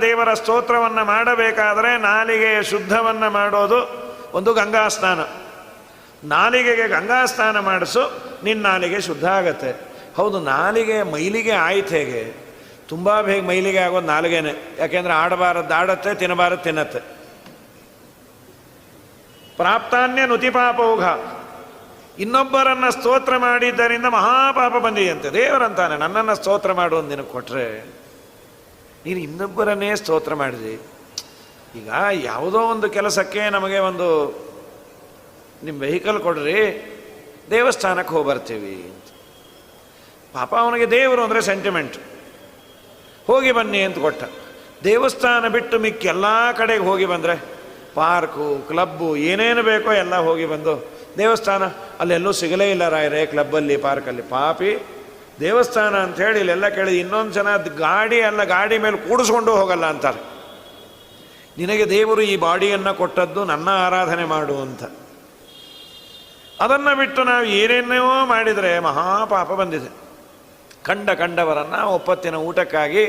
ದೇವರ ಸ್ತೋತ್ರವನ್ನು ಮಾಡಬೇಕಾದರೆ ನಾಲಿಗೆಯ ಶುದ್ಧವನ್ನು ಮಾಡೋದು ಒಂದು ಗಂಗಾ ಸ್ನಾನ. ನಾಲಿಗೆಗೆ ಗಂಗಾ ಸ್ನಾನ ಮಾಡಿಸು ನಿನ್ನ ನಾಲಿಗೆ ಶುದ್ಧ ಆಗತ್ತೆ. ಹೌದು, ನಾಲಿಗೆ ಮೈಲಿಗೆ ಆಯ್ತು ಹೇಗೆ? ತುಂಬ ಬೇಗ ಮೈಲಿಗೆ ಆಗೋದು ನಾಲಿಗೆನೆ. ಯಾಕೆಂದ್ರೆ ಆಡಬಾರದ್ದು ಆಡತ್ತೆ, ತಿನ್ನಬಾರದು ತಿನ್ನತ್ತೆ. ಪ್ರಾಪ್ತಾನ್ಯ ನುತಿಪಾಪೌಘ. ಇನ್ನೊಬ್ಬರನ್ನ ಸ್ತೋತ್ರ ಮಾಡಿದ್ದರಿಂದ ಮಹಾಪಾಪ ಬಂದಿದೆಯಂತೆ ದೇವರಂತಾನೆ ನನ್ನನ್ನು ಸ್ತೋತ್ರ ಮಾಡು ಒಂದು ದಿನಕ್ಕೆ ಕೊಟ್ಟರೆ ನೀನು ಇನ್ನೊಬ್ಬರನ್ನೇ ಸ್ತೋತ್ರ ಮಾಡಿದೆ. ಈಗ ಯಾವುದೋ ಒಂದು ಕೆಲಸಕ್ಕೆ ನಮಗೆ ಒಂದು ನಿಮ್ಮ ವೆಹಿಕಲ್ ಕೊಡ್ರಿ, ದೇವಸ್ಥಾನಕ್ಕೆ ಹೋಗಿ ಬರ್ತೀವಿ ಅಂತ. ಪಾಪ ಅವನಿಗೆ ದೇವರು ಅಂದರೆ ಸೆಂಟಿಮೆಂಟ್ ಹೋಗಿ ಬನ್ನಿ ಅಂತ ಕೊಟ್ಟ. ದೇವಸ್ಥಾನ ಬಿಟ್ಟು ಮಿಕ್ಕ ಎಲ್ಲ ಕಡೆಗೆ ಹೋಗಿ ಬಂದರೆ, ಪಾರ್ಕು, ಕ್ಲಬ್ಬು ಏನೇನು ಬೇಕೋ ಎಲ್ಲ ಹೋಗಿ ಬಂದು, ದೇವಸ್ಥಾನ, ಅಲ್ಲೆಲ್ಲೂ ಸಿಗಲೇ ಇಲ್ಲ ರಾಯರೇ, ಕ್ಲಬ್ಬಲ್ಲಿ, ಪಾರ್ಕಲ್ಲಿ. ಪಾಪಿ ದೇವಸ್ಥಾನ ಅಂತ ಹೇಳಿ ಇಲ್ಲೆಲ್ಲ ಕೇಳಿ ಇನ್ನೊಂದು ಜನ ಗಾಡಿ ಅಲ್ಲ, ಗಾಡಿ ಮೇಲೆ ಕೂಡಿಸ್ಕೊಂಡು ಹೋಗಲ್ಲ ಅಂತಾರೆ. ನಿನಗೆ ದೇವರು ಈ ಬಾಡಿಯನ್ನು ಕೊಟ್ಟದ್ದು ನನ್ನ ಆರಾಧನೆ ಮಾಡು ಅಂತ. ಅದನ್ನು ಬಿಟ್ಟು ನಾವು ಏನೇನೋ ಮಾಡಿದರೆ ಮಹಾಪಾಪ ಬಂದಿದೆ. ಕಂಡ ಕಂಡವರನ್ನು ಒಪ್ಪತ್ತಿನ ಊಟಕ್ಕಾಗಿ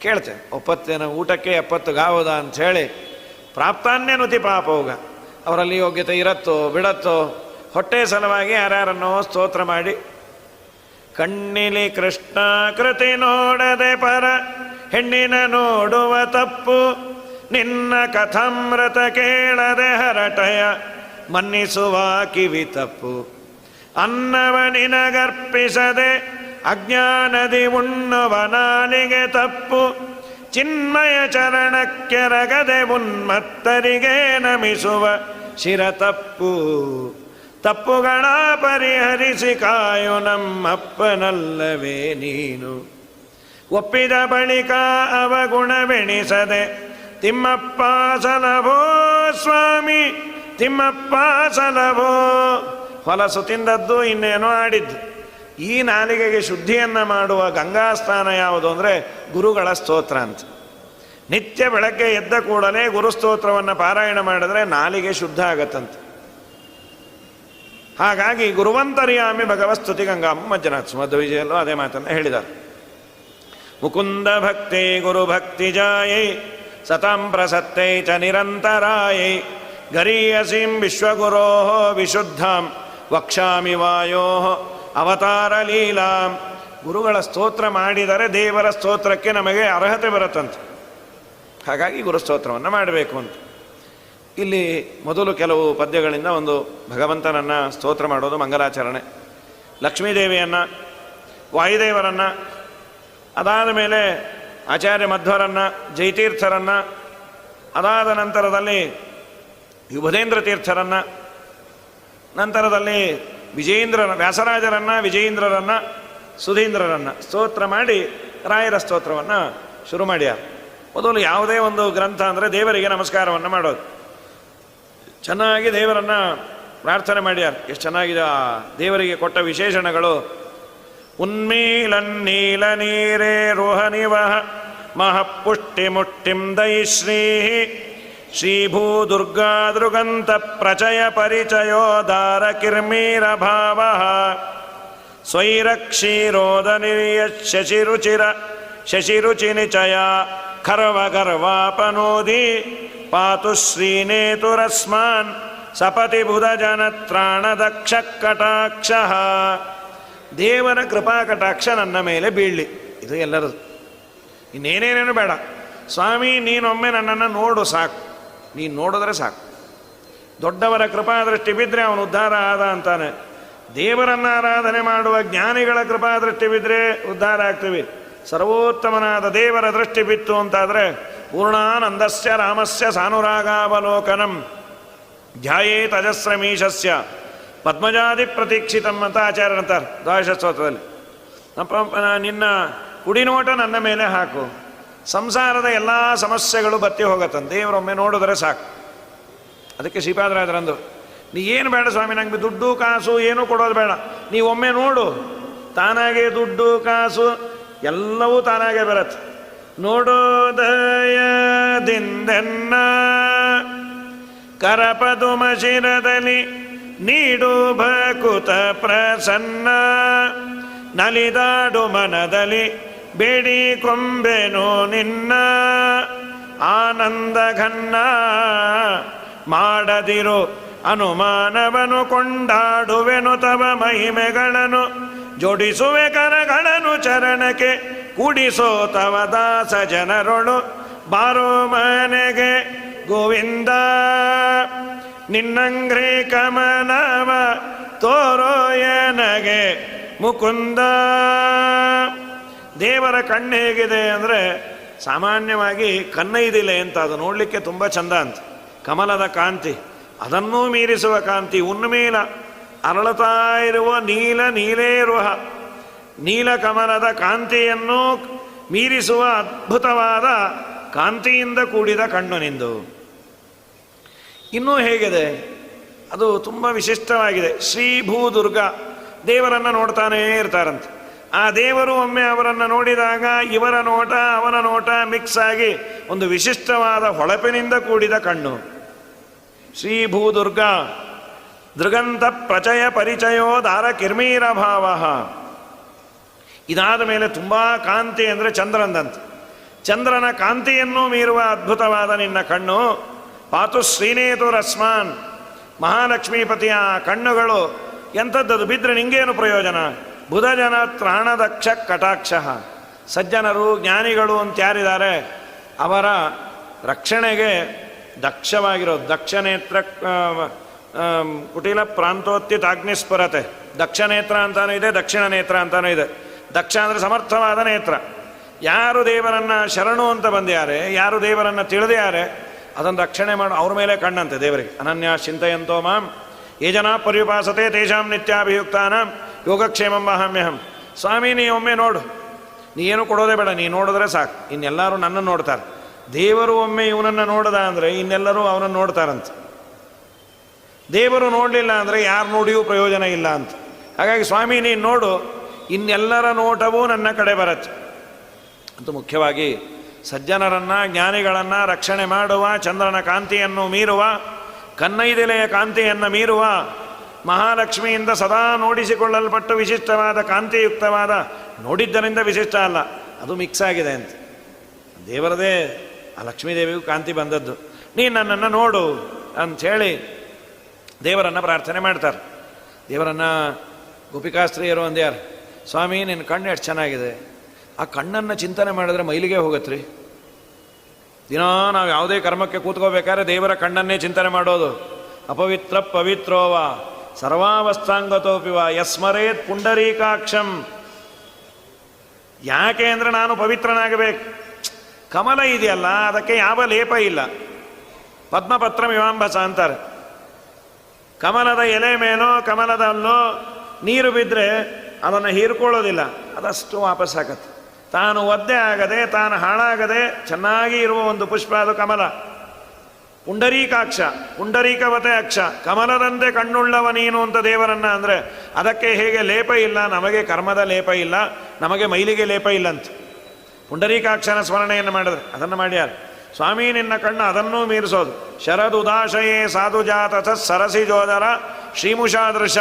ಕೇಳ್ತೆ, ಒಪ್ಪತ್ತಿನ ಊಟಕ್ಕೆ ಎಪ್ಪತ್ತು ಗಾವದ ಅಂಥೇಳಿ ಪ್ರಾಪ್ತಾನ್ಯ ಪಾಪ ಹೋಗ ಅವರಲ್ಲಿ ಯೋಗ್ಯತೆ ಇರತ್ತೋ ಬಿಡತ್ತೋ, ಹೊಟ್ಟೆ ಸಲುವಾಗಿ ಯಾರ್ಯಾರನ್ನೋ ಸ್ತೋತ್ರ ಮಾಡಿ ಕಣ್ಣಿಲಿ ಕೃಷ್ಣ ಕೃತಿ ನೋಡದೆ ಪರ, ಹೆಣ್ಣಿನ ನೋಡುವ ತಪ್ಪು, ನಿನ್ನ ಕಥಾಮೃತ ಕೇಳದೆ ಹರಟಯ, ಮನ್ನಿಸುವ ಕಿವಿ ತಪ್ಪು. ಅನ್ನವ ನಿನಗರ್ಪಿಸದೆ ಅಜ್ಞಾನದಿ ಉಣ್ಣುವ ನಾಲಿಗೆ ತಪ್ಪು. ಚಿನ್ಮಯ ಚರಣಕ್ಕೆರಗದೆ ಉನ್ಮತ್ತರಿಗೆ ನಮಿಸುವ ಶಿರ ತಪ್ಪು. ತಪ್ಪುಗಳ ಪರಿಹರಿಸಿ ಕಾಯು ನಮ್ಮಪ್ಪನಲ್ಲವೇ ನೀನು. ಒಪ್ಪಿದ ಬಳಿಕ ಅವಗುಣವೆಣಿಸದೆ ತಿಮ್ಮಪ್ಪ ಸಲಭೋ ಸ್ವಾಮಿ, ತಿಮ್ಮಪ್ಪ ಸಲಭೋ ಹೊಲಸು ತಿಂದದ್ದು ಇನ್ನೇನೋ ಆಡಿದ್ದು. ಈ ನಾಲಿಗೆಗೆ ಶುದ್ಧಿಯನ್ನು ಮಾಡುವ ಗಂಗಾ ಸ್ನಾನ ಯಾವುದು ಅಂದರೆ ಗುರುಗಳ ಸ್ತೋತ್ರ ಅಂತ. ನಿತ್ಯ ಬೆಳಗ್ಗೆ ಎದ್ದ ಕೂಡಲೇ ಗುರುಸ್ತೋತ್ರವನ್ನು ಪಾರಾಯಣ ಮಾಡಿದ್ರೆ ನಾಲಿಗೆ ಶುದ್ಧ ಆಗತ್ತಂತೆ. ಹಾಗಾಗಿ ಗುರುವಂತರ್ಯಾಮಿ ಭಗವಸ್ತುತಿ ಗಂಗಾ ಮಜ್ಜನಾಥ್ ಮಧ್ವಿಜಯಲ್ಲೂ ಅದೇ ಮಾತನ್ನು ಹೇಳಿದರು ಮುಕುಂದ ಭಕ್ತಿ ಗುರು ಭಕ್ತಿ ಜಾಯೈ, ಸತಾಂ ಪ್ರಸತ್ತೈ ಚ ನಿರಂತರಾಯೈ, ಗರೀಯಸಿಂ ವಿಶ್ವಗುರೋ ವಿಶುದ್ಧಾಂ ವಕ್ಷಾಮಿ ವಾಯೋ ಅವತಾರ ಲೀಲಾಂ. ಗುರುಗಳ ಸ್ತೋತ್ರ ಮಾಡಿದರೆ ದೇವರ ಸ್ತೋತ್ರಕ್ಕೆ ನಮಗೆ ಅರ್ಹತೆ ಬರುತ್ತಂತೆ. ಹಾಗಾಗಿ ಗುರುಸ್ತೋತ್ರವನ್ನು ಮಾಡಬೇಕು ಅಂತ. ಇಲ್ಲಿ ಮೊದಲು ಕೆಲವು ಪದ್ಯಗಳಿಂದ ಒಂದು ಭಗವಂತನನ್ನು ಸ್ತೋತ್ರ ಮಾಡೋದು ಮಂಗಲಾಚರಣೆ. ಲಕ್ಷ್ಮೀದೇವಿಯನ್ನು, ವಾಯುದೇವರನ್ನು, ಅದಾದ ಮೇಲೆ ಆಚಾರ್ಯ ಮಧ್ವರನ್ನು ಜೈತೀರ್ಥರನ್ನು ಅದಾದ ನಂತರದಲ್ಲಿ ಯುಭದೇಂದ್ರ ತೀರ್ಥರನ್ನು, ನಂತರದಲ್ಲಿ ವಿಜಯೇಂದ್ರ, ವ್ಯಾಸರಾಜರನ್ನು, ವಿಜಯೇಂದ್ರರನ್ನು, ಸುಧೀಂದ್ರರನ್ನು. ಸ್ತೋತ್ರ ಮಾಡಿ ರಾಯರ ಸ್ತೋತ್ರವನ್ನು ಶುರು ಮಾಡ್ಯಾರ ಮೊದಲು ಯಾವುದೇ ಒಂದು ಗ್ರಂಥ ಅಂದರೆ ದೇವರಿಗೆ ನಮಸ್ಕಾರವನ್ನು ಮಾಡೋದು. ಚೆನ್ನಾಗಿ ದೇವರನ್ನು ಪ್ರಾರ್ಥನೆ ಮಾಡ್ಯಾರ. ಎಷ್ಟು ಚೆನ್ನಾಗಿದೆ ಆ ದೇವರಿಗೆ ಕೊಟ್ಟ ವಿಶೇಷಣಗಳು. ಉನ್ಮೀಲನ್ನೀಲ ನೀರೇ ರೋಹನಿವಹ ಮಹಪುಷ್ಟಿ ಮುಷ್ಟಿಂ ದೈಶ್ರೀ ದೃಗಂತ ಪ್ರಚಯ ಪರಿಚಯೋದಾರ ಕಿರ್ಮೀರ ಭಾವ ಸ್ವೈರಕ್ಷೀರೋದ ನಿರ್ಯ ಶಶಿರುಚಿರ ಶಶಿರುಚಿ ನಿಚಯ ಖರ್ವ ಗರ್ವಾಪನೋದಿ. ಪಾತು ಶ್ರೀನೇತುರಸ್ಮಾನ್ ಸಪತಿ ಬುಧ ಜನತ್ರಾಣ ದಕ್ಷ ಕಟಾಕ್ಷ ದೇವರ ಕೃಪಾ ಕಟಾಕ್ಷ ನನ್ನ ಮೇಲೆ ಬೀಳಲಿ. ಇದು ಎಲ್ಲರದು. ಇನ್ನೇನೇನೇನು ಬೇಡ. ಸ್ವಾಮಿ, ನೀನೊಮ್ಮೆ ನನ್ನನ್ನು ನೋಡು, ಸಾಕು. ನೀನು ನೋಡಿದ್ರೆ ಸಾಕು. ದೊಡ್ಡವರ ಕೃಪಾ ದೃಷ್ಟಿ ಬಿದ್ದರೆ ಅವನು ಉದ್ಧಾರ ಆದ ಅಂತಾನೆ. ದೇವರನ್ನ ಆರಾಧನೆ ಮಾಡುವ ಜ್ಞಾನಿಗಳ ಕೃಪಾ ದೃಷ್ಟಿ ಬಿದ್ದರೆ ಉದ್ಧಾರ ಆಗ್ತೀವಿ. ಸರ್ವೋತ್ತಮನಾದ ದೇವರ ದೃಷ್ಟಿ ಬಿತ್ತು ಅಂತಾದರೆ ಪೂರ್ಣಾನಂದಸ್ಯ ರಾಮಸ್ಯ ಸಾನುರಾಗಾವಲೋಕನಂ ಧ್ಯಾಯೇ ತಜಸ್ರಮೀಶಸ್ಯ ಪದ್ಮಜಾದಿ ಪ್ರತೀಕ್ಷಿತಂ ಅಂತ ಆಚಾರ್ಯರಂತಾರೆ ದ್ವಾದಶ ಸ್ತೋತ್ರದಲ್ಲಿ ನಿನ್ನ ಕುಡಿನೋಟ ನನ್ನ ಮೇಲೆ ಹಾಕು. ಸಂಸಾರದ ಎಲ್ಲ ಸಮಸ್ಯೆಗಳು ಬತ್ತಿ ಹೋಗತ್ತಂತೆ. ದೇವರೊಮ್ಮೆ ನೋಡಿದ್ರೆ ಸಾಕು. ಅದಕ್ಕೆ ಶ್ರೀಪಾದರಾಜರಂದು ನೀ ಏನು ಬೇಡ ಸ್ವಾಮಿ, ನಂಗೆ ದುಡ್ಡು, ಕಾಸು ಏನೂ ಕೊಡೋದು ಬೇಡ. ನೀವೊಮ್ಮೆ ನೋಡು. ತಾನಾಗೆ ದುಡ್ಡು, ಕಾಸು ಎಲ್ಲವೂ ತಾನಾಗೆ ಬರತ್ತೆ. ನೋಡೋದಯದಿಂದೆನ್ನ ಕರಪದು ಶಿರದಲ್ಲಿ ನೀಡು ಭಕುತ ಪ್ರಸನ್ನ, ನಲಿದಾಡು ಮನದಲ್ಲಿ ಬೇಡಿ ಕೊಂಬೆನು ನಿನ್ನ ಆನಂದ ಘನ್ನ ಮಾಡದಿರು, ಅನುಮಾನವನು ಕೊಂಡಾಡುವೆನು ತವ ಮಹಿಮೆಗಳನ್ನು. ಜೋಡಿಸುವೆ ಕರಗಳನ್ನು ಚರಣಕ್ಕೆ, ಕೂಡಿಸೋ ತವ ದಾಸ ಜನರೊಳು. ಬಾರೋ ಮನೆಗೆ, ಗೋವಿಂದ, ನಿನ್ನಂಗ್ರಿ ಕಮನವ, ತೋರೋ ಮುಕುಂದ. ದೇವರ ಕಣ್ಣು ಹೇಗಿದೆ ಅಂದರೆ, ಸಾಮಾನ್ಯವಾಗಿ ಇದಿಲ್ಲ ಅಂತ ಅದು ನೋಡಲಿಕ್ಕೆ ತುಂಬ ಚಂದ ಅಂತ. ಕಮಲದ ಕಾಂತಿ, ಅದನ್ನೂ ಮೀರಿಸುವ ಕಾಂತಿ, ಉನ್ಮೇಲ. ಅರಳುತ್ತಾ ಇರುವ ನೀಲ ನೀಲೇ ನೀಲಕಮಲದ ನೀಲ ಕಮಲದ ಕಾಂತಿಯನ್ನು ಮೀರಿಸುವ ಅದ್ಭುತವಾದ ಕಾಂತಿಯಿಂದ ಕೂಡಿದ ಕಣ್ಣು ನಿಂದು ಇನ್ನೂ ಹೇಗಿದೆ, ಅದು ತುಂಬ ವಿಶಿಷ್ಟವಾಗಿದೆ. ಶ್ರೀ ಭೂದುರ್ಗ ದೇವರನ್ನು ನೋಡ್ತಾನೇ ಇರ್ತಾರಂತೆ. ಆ ದೇವರು ಒಮ್ಮೆ ಅವರನ್ನು ನೋಡಿದಾಗ ಇವರ ನೋಟ, ಅವನ ನೋಟ ಮಿಕ್ಸ್ ಆಗಿ ಒಂದು ವಿಶಿಷ್ಟವಾದ ಹೊಳಪಿನಿಂದ ಕೂಡಿದ ಕಣ್ಣು. ಶ್ರೀ ಭೂದುರ್ಗ ದೃಗಂತ ಪ್ರಚಯ ಪರಿಚಯೋ ದಾರ ಕಿರ್ಮೀರ ಭಾವ. ಇದಾದ ಮೇಲೆ ತುಂಬ ಕಾಂತಿ ಅಂದರೆ ಚಂದ್ರನದಂತೆ ಚಂದ್ರನ ಕಾಂತಿಯನ್ನು ಮೀರುವ ಅದ್ಭುತವಾದ ನಿನ್ನ ಕಣ್ಣು. ಪಾತು ಶ್ರೀನೇತು ರಸ್ಮಾನ್. ಮಹಾಲಕ್ಷ್ಮೀಪತಿಯ ಕಣ್ಣುಗಳು. ಎಂಥದ್ದದು? ಬಿದ್ದರೆ ನಿಂಗೇನು ಪ್ರಯೋಜನ? ಬುಧಜನ ತ್ರಾಣದಕ್ಷ ಕಟಾಕ್ಷ. ಸಜ್ಜನರು ಜ್ಞಾನಿಗಳು ಅಂತ ಯಾರಿದ್ದಾರೆ ಅವರ ರಕ್ಷಣೆಗೆ ದಕ್ಷವಾಗಿರೋದು ದಕ್ಷನೇತ್ರ ಆ, ಆ, ಕುಟಿಲ ಪ್ರಾಂತೋತ್ಯತ ತಾಗ್ನಿಸ್ಪರತೆ ದಕ್ಷ ನೇತ್ರ ಅಂತಾನೂ ಇದೆ, ದಕ್ಷಿಣ ನೇತ್ರ ಅಂತಾನೂ ಇದೆ. ದಕ್ಷ ಅಂದರೆ ಸಮರ್ಥವಾದ ನೇತ್ರ. ಯಾರು ದೇವರನ್ನ ಶರಣು ಅಂತ ಬಂದ್ಯಾರೆ, ಯಾರು ದೇವರನ್ನ ತಿಳಿದ್ಯಾರೆ ಅದನ್ನು ರಕ್ಷಣೆ ಮಾಡಿ, ಅವ್ರ ಮೇಲೆ ಕಣ್ಣಂತೆ ದೇವರಿಗೆ. ಅನನ್ಯ ಚಿಂತೆಯಂತೋ ಮಾಂ, ಏ ಜನ ಪರ್ಯುಪಾಸತೆ ತೇಷಾಂ ನಿತ್ಯಾಭಿಯುಕ್ತಾನ, ಯೋಗಕ್ಷೇಮಂ ಮಹಾಮ್ಯಹಂ ಸ್ವಾಮಿ, ನೀ ಒಮ್ಮೆ ನೋಡು. ನೀ ಏನು ಕೊಡೋದೇ ಬೇಡ, ನೀ ನೋಡಿದ್ರೆ ಸಾಕು. ಇನ್ನೆಲ್ಲರೂ ನನ್ನನ್ನು ನೋಡ್ತಾರೆ. ದೇವರು ಒಮ್ಮೆ ಇವನನ್ನು ನೋಡದ ಅಂದರೆ ಇನ್ನೆಲ್ಲರೂ ಅವನನ್ನು ನೋಡ್ತಾರಂತೆ. ದೇವರು ನೋಡಲಿಲ್ಲ ಅಂದರೆ ಯಾರು ನೋಡಿಯೂ ಪ್ರಯೋಜನ ಇಲ್ಲ ಅಂತ. ಹಾಗಾಗಿ ಸ್ವಾಮಿ, ನೀನು ನೋಡು, ಇನ್ನೆಲ್ಲರ ನೋಟವೂ ನನ್ನ ಕಡೆ ಬರತ್ತೆ. ಅಂತ ಮುಖ್ಯವಾಗಿ ಸಜ್ಜನರನ್ನು, ಜ್ಞಾನಿಗಳನ್ನು ರಕ್ಷಣೆ ಮಾಡುವ, ಚಂದ್ರನ ಕಾಂತಿಯನ್ನು ಮೀರುವ, ಕನ್ನೈದೆಲೆಯ ಕಾಂತಿಯನ್ನು ಮೀರುವ, ಮಹಾಲಕ್ಷ್ಮಿಯಿಂದ ಸದಾ ನೋಡಿಸಿಕೊಳ್ಳಲ್ಪಟ್ಟು ವಿಶಿಷ್ಟವಾದ ಕಾಂತಿಯುಕ್ತವಾದ ನೋಡಿದ್ದರಿಂದ ವಿಶಿಷ್ಟ ಅಲ್ಲ, ಅದು ಮಿಕ್ಸ್ ಆಗಿದೆ ಅಂತ. ದೇವರದೇ, ಆ ಲಕ್ಷ್ಮೀದೇವಿಗೂ ಕಾಂತಿ ಬಂದದ್ದು. ನೀನು ನನ್ನನ್ನು ನೋಡು ಅಂಥೇಳಿ ದೇವರನ್ನು ಪ್ರಾರ್ಥನೆ ಮಾಡ್ತಾರೆ. ದೇವರನ್ನು ಗೋಪಿಕಾಸ್ತ್ರೀಯರು ಅಂದ್ಯಾರು, ಸ್ವಾಮಿ ನಿನ್ನ ಕಣ್ಣು ಎಷ್ಟು ಚೆನ್ನಾಗಿದೆ. ಆ ಕಣ್ಣನ್ನು ಚಿಂತನೆ ಮಾಡಿದ್ರೆ ಮೈಲಿಗೆ ಹೋಗತ್ರಿ. ದಿನಾ ನಾವು ಯಾವುದೇ ಕರ್ಮಕ್ಕೆ ಕೂತ್ಕೋಬೇಕಾದ್ರೆ ದೇವರ ಕಣ್ಣನ್ನೇ ಚಿಂತನೆ ಮಾಡೋದು. ಅಪವಿತ್ರ ಪವಿತ್ರೋವ ಸರ್ವಾವಸ್ಥಾಂಗತೋಪಿವ ಯಸ್ಮರೇತ್ ಪುಂಡರೀಕಾಕ್ಷಂ. ಯಾಕೆ ಅಂದರೆ ನಾನು ಪವಿತ್ರನಾಗಬೇಕು. ಕಮಲ ಇದೆಯಲ್ಲ, ಅದಕ್ಕೆ ಯಾವ ಲೇಪ ಇಲ್ಲ. ಪದ್ಮಪತ್ರ ಮೀಮಾಂಬಸ ಅಂತಾರೆ. ಕಮಲದ ಎಲೆ ಮೇಲೋ ಕಮಲದಲ್ಲೋ ನೀರು ಬಿದ್ದರೆ ಅದನ್ನು ಹೀರ್ಕೊಳ್ಳೋದಿಲ್ಲ. ಅದಷ್ಟು ವಾಪಸ್ ಆಗತ್ತೆ. ತಾನು ಒದ್ದೆ ಆಗದೆ, ತಾನು ಹಾಳಾಗದೆ, ಚೆನ್ನಾಗಿ ಇರುವ ಒಂದು ಪುಷ್ಪ ಅದು ಕಮಲ. ಪುಂಡರೀಕಾಕ್ಷ, ಪುಂಡರೀಕವತೆ ಅಕ್ಷ. ಕಮಲದಂತೆ ಕಣ್ಣುಳ್ಳವ ನೀನು ಅಂತ ದೇವರನ್ನ ಅಂದರೆ ಅದಕ್ಕೆ ಹೇಗೆ ಲೇಪ ಇಲ್ಲ, ನಮಗೆ ಕರ್ಮದ ಲೇಪ ಇಲ್ಲ, ನಮಗೆ ಮೈಲಿಗೆ ಲೇಪ ಇಲ್ಲ ಅಂತ ಪುಂಡರೀಕಾಕ್ಷನ ಸ್ಮರಣೆಯನ್ನು ಮಾಡಿದ್ರೆ, ಅದನ್ನು ಮಾಡ್ಯಾರ. ಸ್ವಾಮಿ, ನಿನ್ನ ಕಣ್ಣು ಅದನ್ನೂ ಮೀರಿಸೋದು. ಶರದುದಾಶಯೇ ಸಾಧುಜಾತ ಸರಸಿ ಜೋದರ ಶ್ರೀಮುಷಾದೃಶ.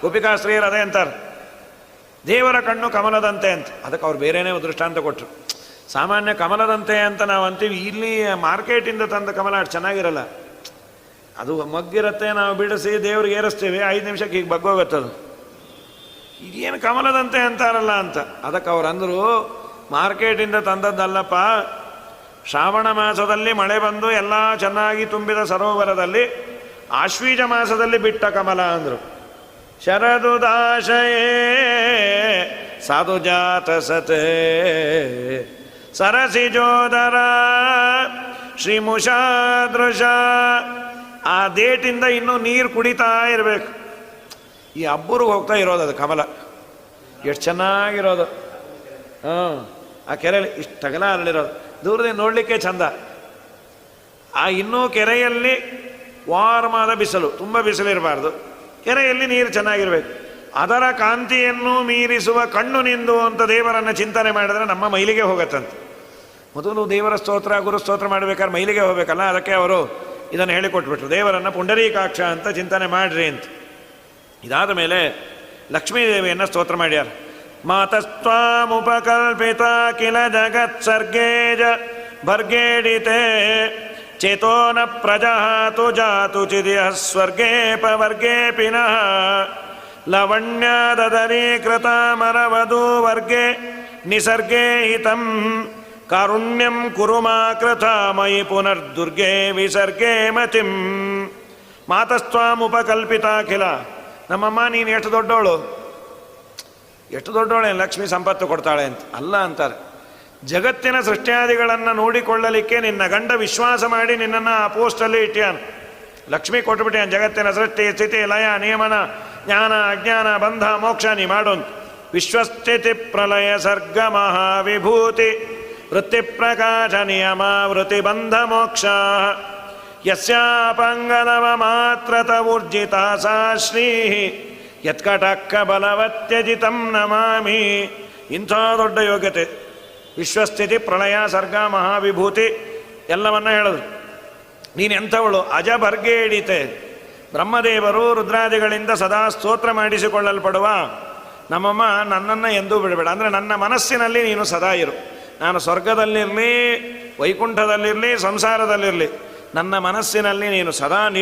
ಗೋಪಿಕಾಸ್ತ್ರೀಯರು ಅದೇ ಅಂತಾರೆ. ದೇವರ ಕಣ್ಣು ಕಮಲದಂತೆ ಅಂತ. ಅದಕ್ಕೆ ಅವ್ರು ಬೇರೆನೇ ದೃಷ್ಟಾಂತ ಕೊಟ್ಟರು ಸಾಮಾನ್ಯ ಕಮಲದಂತೆ ಅಂತ ನಾವು ಅಂತೀವಿ. ಇಲ್ಲಿ ಮಾರ್ಕೆಟಿಂದ ತಂದ ಕಮಲ ಅಷ್ಟು ಚೆನ್ನಾಗಿರಲ್ಲ. ಅದು ಮಗ್ಗಿರತ್ತೆ, ನಾವು ಬಿಡಿಸಿ ದೇವ್ರಿಗೆ ಏರಿಸ್ತೀವಿ. ಐದು ನಿಮಿಷಕ್ಕೆ ಈಗ ಬಗ್ಗೋಗತ್ತದು. ಇದೇನು ಕಮಲದಂತೆ ಅಂತಾರಲ್ಲ ಅಂತ. ಅದಕ್ಕೆ ಅವ್ರು ಅಂದರು, ಮಾರ್ಕೆಟಿಂದ ತಂದದ್ದಲ್ಲಪ್ಪ ಶ್ರಾವಣ ಮಾಸದಲ್ಲಿ ಮಳೆ ಬಂದು ಎಲ್ಲ ಚೆನ್ನಾಗಿ ತುಂಬಿದ ಸರೋವರದಲ್ಲಿ ಆಶ್ವೀಜ ಮಾಸದಲ್ಲಿ ಬಿಟ್ಟ ಕಮಲ ಅಂದರು. ಶರದುದಾಶಯೇ ಸಾಧುಜಾತ ಸತೆ, ಸರಸಿ ಜೋದರ ಶ್ರೀಮುಷಾದೃಶ ಆ ದೇಟಿಂದ ಇನ್ನೂ ನೀರು ಕುಡಿತಾ ಇರಬೇಕು. ಈ ಅಬ್ಬರಿಗೆ ಹೋಗ್ತಾ ಇರೋದು ಅದು ಕಮಲ. ಎಷ್ಟು ಚೆನ್ನಾಗಿರೋದು. ಹಾಂ ಆ ಕೆರೆಯಲ್ಲಿ ಇಷ್ಟು ಅಲ್ಲಿರೋದು ಅರಳಿರೋದು. ದೂರದಿಂದ ನೋಡಲಿಕ್ಕೆ ಚಂದ. ಆ ಇನ್ನೂ ಕೆರೆಯಲ್ಲಿ ವಾರಮಾದ ಬಿಸಿಲು, ತುಂಬ ಬಿಸಿಲಿರಬಾರ್ದು ಕೆರೆಯಲ್ಲಿ ನೀರು ಚೆನ್ನಾಗಿರಬೇಕು. ಅದರ ಕಾಂತಿಯನ್ನು ಮೀರಿಸುವ ಕಣ್ಣು ನಿಂದು ಅಂತ ದೇವರನ್ನು ಚಿಂತನೆ ಮಾಡಿದ್ರೆ ನಮ್ಮ ಮೈಲಿಗೆ ಹೋಗತ್ತಂತೆ. ಮೊದಲು ದೇವರ ಸ್ತೋತ್ರ, ಗುರು ಸ್ತೋತ್ರ ಮಾಡಬೇಕಾದ್ರೆ ಮೈಲಿಗೆ ಹೋಗಬೇಕಲ್ಲ, ಅದಕ್ಕೆ ಅವರು ಇದನ್ನು ಹೇಳಿಕೊಟ್ಬಿಟ್ರು. ದೇವರನ್ನು ಪುಂಡರೀಕಾಕ್ಷ ಅಂತ ಚಿಂತನೆ ಮಾಡ್ರಿ ಅಂತ. ಇದಾದ ಮೇಲೆ ಲಕ್ಷ್ಮೀದೇವಿಯನ್ನು ಸ್ತೋತ್ರ ಮಾಡ್ಯಾರ. ಜಗತ್ಸರ್ಗೇ ಜ ಭರ್ಗೇಡಿತೆ. ಚೇತೋ ನ ಪ್ರಜಹಾತು ಜಾತು ಚಿದಿಯ ಸ್ವರ್ಗೇಪವರ್ಗೇಪಿ ನಃ ಲವಣ್ಯಾದರೀಕೃತ ಮರವಧೂ ವರ್ಗೆ ನಿಸರ್ಗೇ ಹಿತಂ. ಕಾರುಣ್ಯಂ ಕುರು ಮಾ ಕೃತ ಮಯಿ ಪುನರ್ದುರ್ಗೆ ವಿಸರ್ಗೇ ಮತಿಂ. ಮಾತಸ್ತ್ವಾಮುಪಕಲ್ಪಿತ ಅಖಿಲ ನಮ್ಮಮ್ಮ, ನೀನು ಎಷ್ಟು ದೊಡ್ಡವಳು? ಎಷ್ಟು ದೊಡ್ಡವಳೆ ಲಕ್ಷ್ಮಿ ಸಂಪತ್ತು ಕೊಡ್ತಾಳೆ ಅಂತ. ಅಲ್ಲ ಅಂತಾರೆ. ಜಗತ್ತಿನ ಸೃಷ್ಟ್ಯಾದಿಗಳನ್ನು ನೋಡಿಕೊಳ್ಳಲಿಕ್ಕೆ ನಿನ್ನ ಗಂಡ ವಿಶ್ವಾಸ ಮಾಡಿ ನಿನ್ನನ್ನು ಆ ಪೋಸ್ಟಲ್ಲಿ ಇಟ್ಟಿಯಾನ ಲಕ್ಷ್ಮಿ ಕೊಟ್ಬಿಟ್ಯಾನ, ಜಗತ್ತಿನ ಸೃಷ್ಟಿ, ಸ್ಥಿತಿ, ಲಯ, ನಿಯಮನ, ಜ್ಞಾನ, ಅಜ್ಞಾನ, ಬಂಧ, ಮೋಕ್ಷ, ನೀ ಮಾಡೋಂತ ವಿಶ್ವಸ್ಥಿತಿ ಪ್ರಲಯ ಸರ್ಗ ಮಹಾವಿಭೂತಿ. ವೃತ್ತಿ ಪ್ರಕಾಶ ನಿಯಮ, ವೃತ್ತಿ ಬಂಧ ಮೋಕ್ಷ. ಯಸ್ಯಾಪಂಗನವ ಮಾತ್ರ ಊರ್ಜಿತ ಸಾ ಶ್ರೀ. ಯತ್ಕಟಕ್ಕ ಬಲವತ್ಯಜಿತಂ ನಮಾಮಿ. ಇಂಥ ದೊಡ್ಡ ಯೋಗ್ಯತೆ. ವಿಶ್ವಸ್ಥಿತಿ, ಪ್ರಳಯ, ಸರ್ಗ, ಮಹಾವಿಭೂತಿ ಎಲ್ಲವನ್ನ ಹೇಳೋದು. ನೀನು ಎಂಥವಳು? ಅಜ ಬರ್ಗೆ ಹಿಡಿತೆ ಬ್ರಹ್ಮದೇವರು ರುದ್ರಾದಿಗಳಿಂದ ಸದಾ ಸ್ತೋತ್ರ ಮಾಡಿಸಿಕೊಳ್ಳಲ್ಪಡುವ ನಮ್ಮಮ್ಮ ನನ್ನನ್ನು ಎಂದೂ ಬಿಡಬೇಡ. ಅಂದರೆ ನನ್ನ ಮನಸ್ಸಿನಲ್ಲಿ ನೀನು ಸದಾ ಇರು. ನಾನು ಸ್ವರ್ಗದಲ್ಲಿರಲಿ, ವೈಕುಂಠದಲ್ಲಿರಲಿ, ಸಂಸಾರದಲ್ಲಿರಲಿ, ನನ್ನ ಮನಸ್ಸಿನಲ್ಲಿ ನೀನು ಸದಾ ನಿಲ್